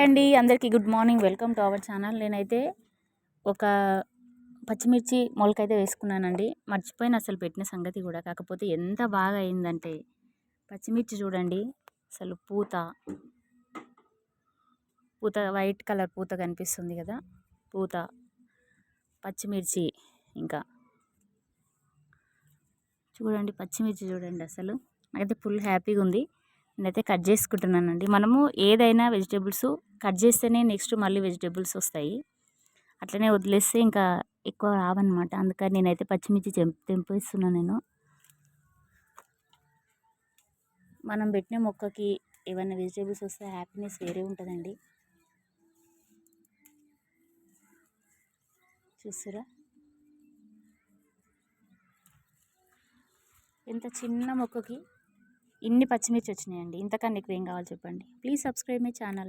Hi అండి. అందరికీ good morning. Welcome to our channel. నేనైతే ఒక పచ్చిమిర్చి మొలకైతే వేసుకున్నానండి. మర్చిపోయిన అసలు పెట్టిన సంగతి కూడా. కాకపోతే ఎంత బాగా అయిందంటే పచ్చిమిర్చి చూడండి. అసలు పూత పూత వైట్ కలర్ పూత కనిపిస్తుంది కదా. పూత పచ్చిమిర్చి ఇంకా. చూడండి పచ్చిమిర్చి చూడండి అసలు. నాకైతే ఫుల్ హ్యాపీగా ఉంది. నేనైతే కట్ చేసుకుంటున్నానండి. మనము ఏదైనా వెజిటేబుల్స్ కట్ చేస్తేనే నెక్స్ట్ మళ్ళీ వెజిటేబుల్స్ వస్తాయి. అట్లనే వదిలేస్తే ఇంకా ఎక్కువ రావన్నమాట. అందుకని నేనైతే పచ్చిమిర్చి తెంపేస్తున్నాను నేను. మనం పెట్టిన మొక్కకి ఏమైనా వెజిటేబుల్స్ వస్తే హ్యాపీనెస్ వేరే ఉంటుందండి. చూసారా ఎంత చిన్న మొక్కకి ఇన్ని పచ్చిమిర్చి వచ్చినాయండి. ఇంతకన్నా ఎక్కువ ఏం కావాలి చెప్పండి. Please subscribe my channel